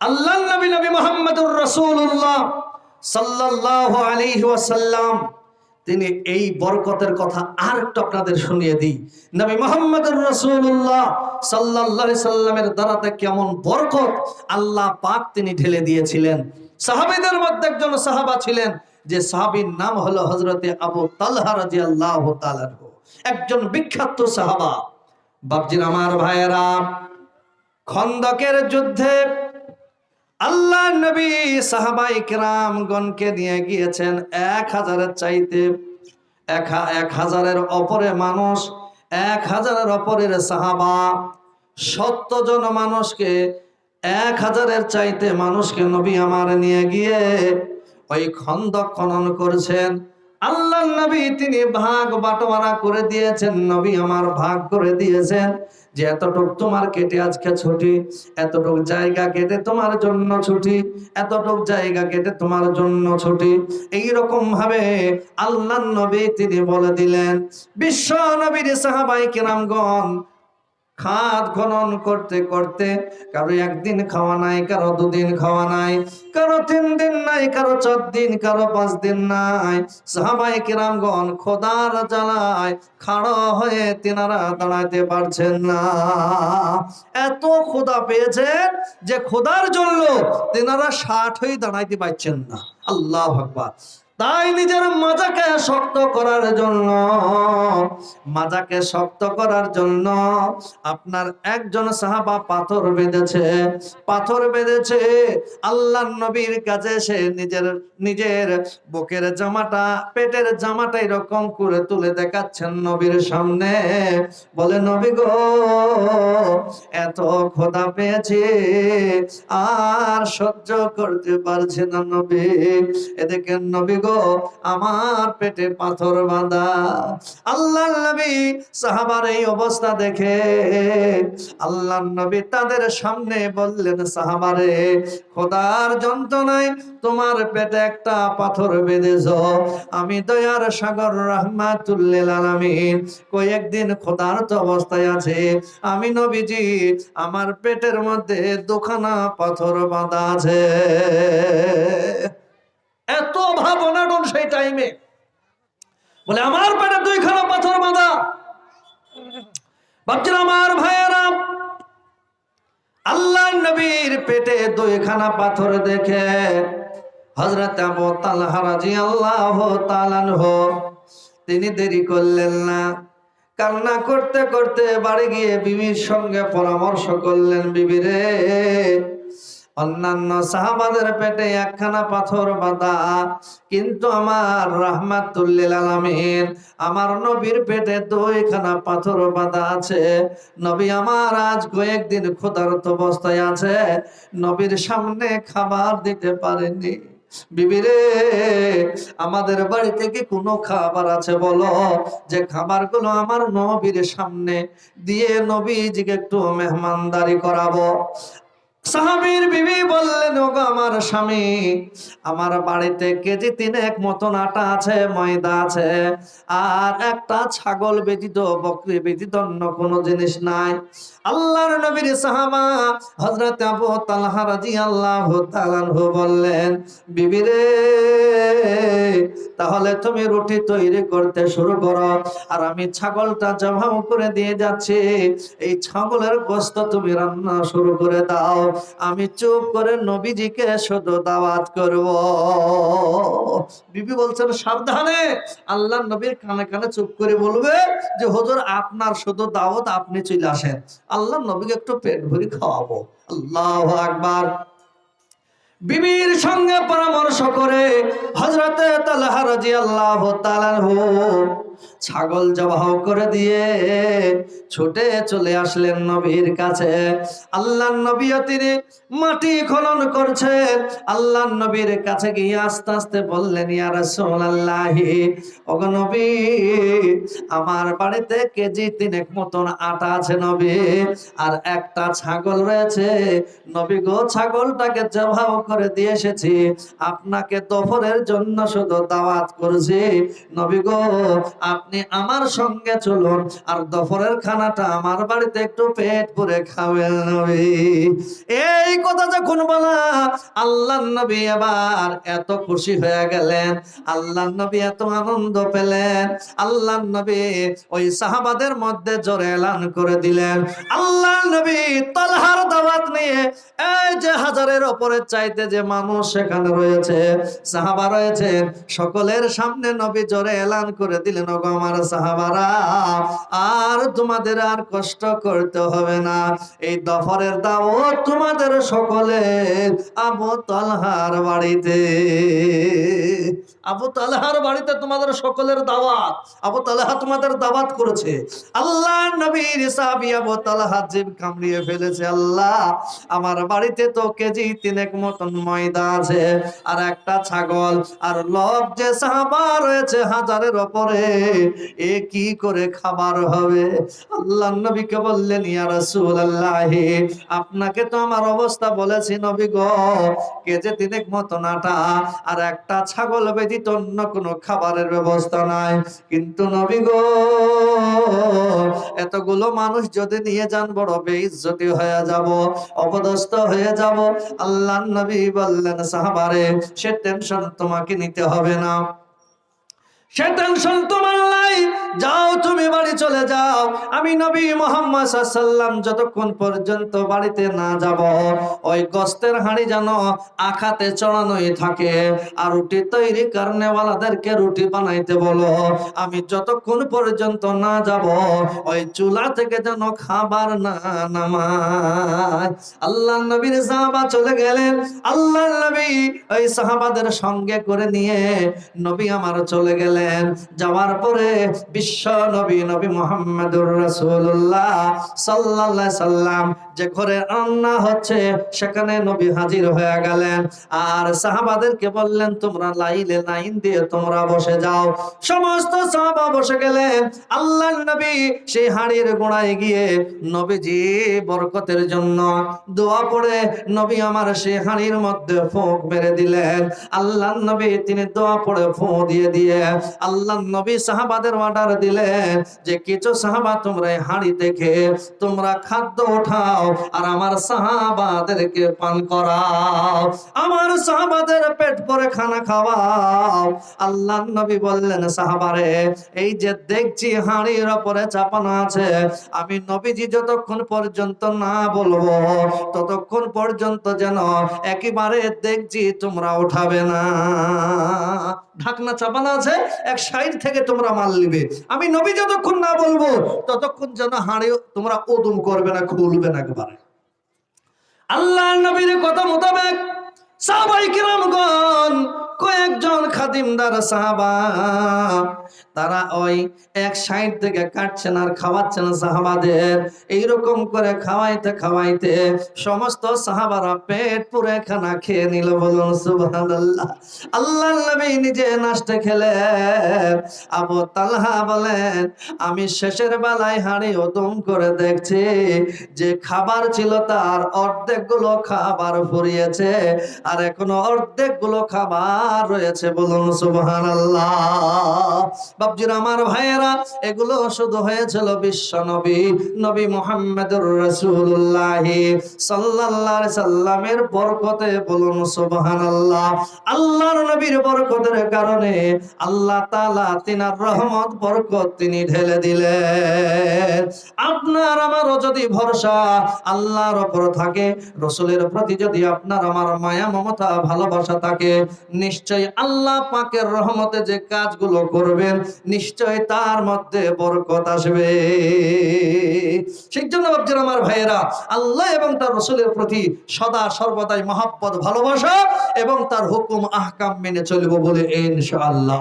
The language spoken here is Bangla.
আল্লাহ নবী নবী মোহাম্মদুর রসুল্লাহ সাল্লাল্লাহু আলাইহি ওয়াসাল্লাম। তিনি এই বরকতের কথা আর একটু আপনাদের শুনিয়ে দিই। নবী মোহাম্মদুর রসুল্লাহ আলাইহি সাল্লামের দ্বারাতে কেমন বরকত আল্লাহ পাক তিনি ঢেলে দিয়েছিলেন। সাহাবীদের মধ্যে একজন সাহাবা ছিলেন, যে সাহাবীর নাম হলো হযরতে আবু তালহা তাআলা আনহু। একজন বিখ্যাত সাহাবা। বাপজির আমার ভাইয়েরা, খন্দকের যুদ্ধে আল্লাহ নবী সাহাবাই গণকে নিয়ে গিয়েছেন এক হাজারের চাইতে এক হাজারের অপরে মানুষ, এক হাজারের অপরের সাহাবা। সত্য জন মানুষকে, এক হাজারের চাইতে মানুষকে নবী আমার নিয়ে গিয়ে ওই খন্দক খনন করছেন। আল্লাহ নবী তিনি ভাগ বাটোয়ারা করে দিয়েছেন, নবী আমার ভাগ করে দিয়েছেন। যে এতটুক তোমার কেটে আজকে ছুটি, এতটুক জায়গা কেটে তোমার জন্য ছুটি, এতটুক জায়গা কেটে তোমার জন্য ছুটি। এই রকম ভাবে আল্লাহ নবী তিনি বলে দিলেন। বিশ্ব নবীর সাহাবাই কিরামগণ খাদ খনন করতে করতে কারও একদিন খাওয়া নাই, কারও দুদিন খাওয়া নাই, কারও তিন দিন নাই, কারও চার দিন, কারও পাঁচ দিন নাই। সাহাবাই কিরামগণ খোদার জ্বালায় খাড়া হয়ে তিনারা দাঁড়াতে পারছেন না। এত খোদা পেয়েছেন যে খোদার জন্য তিনারা ষাট হয়ে দাঁড়াইতে পারছেন না। আল্লাহ ভগবান তাই নিজের মাজাকে শক্ত করার জন্য, মাজাকে শক্ত করার জন্য আপনার একজন সাহাবা পাথর বেঁধেছে। পাথর বেঁধেছে, আল্লাহ নবীর কাছে সে নিজের নিজের বুকের জামাটা, পেটের জামাটা এরকম করে তুলে দেখাচ্ছেন নবীর সামনে। বলে, নবী গো, এত খোদা পেয়েছে, আর সহ্য করতে পারছে না নবী। এদিকে নবী গো আমার পেটে পাথর বাঁধা। আল্লাহ নবী সাহাবার এই অবস্থা দেখে আল্লাহ নবী তাদের সামনে বললেন, সাহাবারে, খোদার যন্ত্রণায় তোমার পেটে একটা পাথর বেঁধেছ। আমি দয়ার সাগর রহমাতুল্লিল আলামিন। কয়েকদিন খোদার তো অবস্থায় আছে। আমি নবীজি, আমার পেটের মধ্যে দুখানা পাথর বাঁধা আছে। এত ভাবনাটন সেই টাইমে বলে, আমার পেটে দুইখানা পাথর বাঁধা। ভাবছেন, আমার ভাইয়েরা আল্লাহ নবীর পেটে দুইখানা পাথর দেখে হজরত আবু তালহা রাদিয়াল্লাহু তাআলা তিনি দেরি করলেন না। কান্না করতে করতে বাড়ি গিয়ে বিবির সঙ্গে পরামর্শ করলেন, বিবি রে অন্যান্য সাহাবাদের পেটে একখানা পাথর বাঁধা। কিন্তু আমার রাহমাতুল্লিল আলামিন, আমার নবীর পেটে দুইখানা পাথর বাঁধা আছে। নবী আমার আজ কয়েকদিন ক্ষুধার্ত অবস্থায় আছে। নবীর সামনে খাবার দিতে পারেনি বিবিরে আমাদের বাড়িতে কি কোনো খাবার আছে বলো? যে খাবারগুলো আমার নবীর সামনে দিয়ে নবীজিকে একটু মেহমানদারি করাবো। সাহাবীর বিবি বললেন, ওগো আমার স্বামী, আমার বাড়িতে কেজি তিনেক মতন আটা আছে, ময়দা আছে, আর একটা ছাগল ব্যতীত, বকরি ব্যতীত অন্য কোনো জিনিস নাই। আল্লাহর নবীর সাহাবা হযরত আবু তালহা রাদিয়াল্লাহু তাআলা বললেন, বিবি রে তাহলে তুমি রুটি তৈরি করতে শুরু করো। আর আমি ছাগলটা জবাব করে দিয়ে যাচ্ছি। এই ছাগলের গোস্ত তুমি রান্না শুরু করে দাও। আমি চুপ করে নবীজিকে শুধু দাওয়াত করব। বিবি বলছেন, সাবধানে। আল্লাহ নবীর কানে কানে চুপ করে বলবে যে, হুজুর, আপনার শুধু দাওয়াত আপনি চলে আসেন। আল্লাহ নবীকে একটু পেট ভরি খাওয়াবো। আল্লাহ আকবার। বিবির সঙ্গে পরামর্শ করে হজরতে তালহা রাদিয়াল্লাহু তাআলা আনহু ছাগল জবাহ করে দিয়ে ছুটে চলে আসলেন নবীর কাছে। আল্লাহ নবীও তিনি মাটি খনন করছেন। আল্লাহ নবীর কাছে গিয়ে আস্তে আস্তে বললেন, ইয়া রাসূলুল্লাহি, ওগো নবী, আমার বাড়িতে কেজি তিনেক মতন আটা আছে নবী, আর একটা ছাগল রয়েছে। নবী গো, ছাগলটাকে জবাহ করে দিয়ে এসেছি। আপনাকে দফরের জন্য শুধু দাওয়াত করেছি। নবী গো আপনি আমার সঙ্গে চলুন, আর দফরের খানাটা আমার বাড়িতে একটু পেট পুরে খাবেন নবী এই কথা যখন বলা আল্লাহ নবী আবার এত খুশি হয়ে গেলেন আল্লাহ নবী এত আনন্দ পেলেন আল্লাহ নবী ওই সাহাবাদের মধ্যে জোরে এলান করে দিলেন। আল্লাহ নবী তলহার দাওয়াত নিয়ে, এই যে হাজারের ওপরে চাইতে যে মানুষ সেখানে রয়েছে, সাহাবা রয়েছেন, সকলের সামনে নবী জোরে এলান করে দিলেন ওগো আমার সাহাবারা, আর তোমাদের আর কষ্ট করতে হবে না। এই দফরের দাওয়াত তোমাদের সকলে আবু তালহার বাড়িতে। আবু তালহার বাড়িতে তোমাদের সকলের দাওয়াত, আবু তালহা তোমাদের দাওয়াত করেছে। আল্লাহ নবীর সাহাবী আবু তালহা জিব কামড়িয়ে ফেলেছে, আল্লাহ, আমার বাড়িতে তো কেজি তিনেক মতন ময়দা আছে, আর একটা ছাগল, আর লোক যে সাহাবা রয়েছে হাজারের ওপরে, এ কি করে খাবার হবে? আল্লাহ নবীকে বললেন, ইয়া রাসূলুল্লাহ, আপনাকে তো আমার অবস্থা বলেছি নবী গো, কেজে তিনেক মতন আটা, আর একটা ছাগল ব্যতীত অন্য কোনো খাবারের ব্যবস্থা নাই। কিন্তু নবী গো, এতগুলো মানুষ যদি নিয়ে যান, বড় বেইজ্জতি হয়ে যাব, অপদস্থ হয়ে যাব। আল্লাহ নবী বললেন, সাহাবারে, সে টেনশন তোমাকে নিতে হবে না। সে টেনশন তোমার নাই। যাও, তুমি বাড়ি চলে যাও। আমি নবী মোহাম্মদ সাল্লাম যতক্ষণ পর্যন্ত বাড়িতে না যাব, ওই গস্তের হাঁড়ি যেন আখাতে চড়ানোই থাকে। আর রুটি তৈরি কারণেওয়ালাদেরকে রুটি বানাইতে বলো, আমি যতক্ষণ পর্যন্ত না যাব, ওই চুলা থেকে যেন খাবার না নামায়। আল্লাহ নবীর সাহাবা চলে গেলেন। আল্লাহ নবী ওই সাহাবাদের সঙ্গে করে নিয়ে নবী আমার চলে গেলেন। যাওয়ার পরে বিশ্ব নবী নবী মোহাম্মদুর রাসূলুল্লাহ সাল্লাল্লাহু সাল্লাম যে ঘরে রান্না হচ্ছে, সেখানে নবী হাজির হয়ে গেলেন। আর সাহাবাদেরকে বললেন, তোমরা লাইলে লাইন দিয়ে তোমরা বসে যাও। সমস্ত সাহাবা বসে গেলেন। আল্লাহ নবী সেই হাড়ির গোড়ায় গিয়ে নবীজি বরকতের জন্য দোয়া পড়ে, নবী আমার সেই হাড়ির মধ্যে ফোঁক মেরে দিলেন। আল্লাহ নবী তিনি দোয়া পড়ে ফোঁ দিয়ে দিয়ে। আল্লাহ নবী সাহাবাদের অর্ডার দিলেন যে কিছু সাহাবা তোমরা হাড়ি থেকে তোমরা খাদ্য ওঠাও আর আমার সাহাবাদেরকে পান করাও। আমার সাহাবাদের পেট ভরে খানা খাওয়াও। আল্লাহ নবী বললেন, সাহাবারে, এই যে দেখছি হাড়ির ওপরে চাপানো আছে, আমি নবীজি যতক্ষণ পর্যন্ত না বলব, ততক্ষণ পর্যন্ত যেন একেবারে দেখছি তোমরা উঠাবে না। ঢাকনা চাপানো আছে, এক সাইড থেকে তোমরা মাল নিবে। আমি নবী যতক্ষণ না বলব, ততক্ষণ যেন হাড়ে তোমরা ওদম করবে না, খুলবে না একবারে। আল্লাহ নবীর কথা মোতাবেক সাহাবাই কিরামগণ কয়েকজন খাদিমদার সাহাবা, তারা ওই এক সাইড থেকে কাটছেন আর খাওয়াচ্ছেন সাহাবাদের। এইরকম করে খাওয়াইতে খাওয়াইতে সমস্ত সাহাবারা পেট পুরে খানা খেয়ে নিল, বলুন আল্লাহ নবী নিজে নাস্তে খেলেন। আবু তালহা বলেন, আমি শেষের বেলায় হাঁড়ি ওদম করে দেখছি, যে খাবার ছিল তার অর্ধেকগুলো খাবার ফুরিয়েছে, আর এখনও অর্ধেকগুলো খাবার রয়েছে, বলুন সুবহান বাবজির আমার ভাইয়েরা, এগুলো শুধু হয়েছিল বিশ্ব নবী নবী মোহাম্মদুর রাসূলুল্লাহ সাল্লাল্লাহু আলাইহি সাল্লামের বরকতে, বলুন সুবহান আল্লাহ আল্লাহর নবীর বরকতের কারণে আল্লাহ তাআলা তিনার রহমত, বরকত তিনি ঢেলে দিলেন। আপনার আমারও যদি ভরসা আল্লাহর উপর থাকে, রসুলের প্রতি যদি আপনার আমার মায়া, মমতা, ভালোবাসা থাকে নিশ্চয় আল্লাহ পাকের রহমতে যে কাজগুলো করবেন নিশ্চয় তার মধ্যে বরকত আসবে। সেই জন্য ভাবছেন আমার ভাইয়েরা, আল্লাহ এবং তার রসুলের প্রতি সদা সর্বদাই মহাব্বত, ভালোবাসা এবং তার হুকুম, আহকাম মেনে চলবো বলে ইনশাআল্লাহ।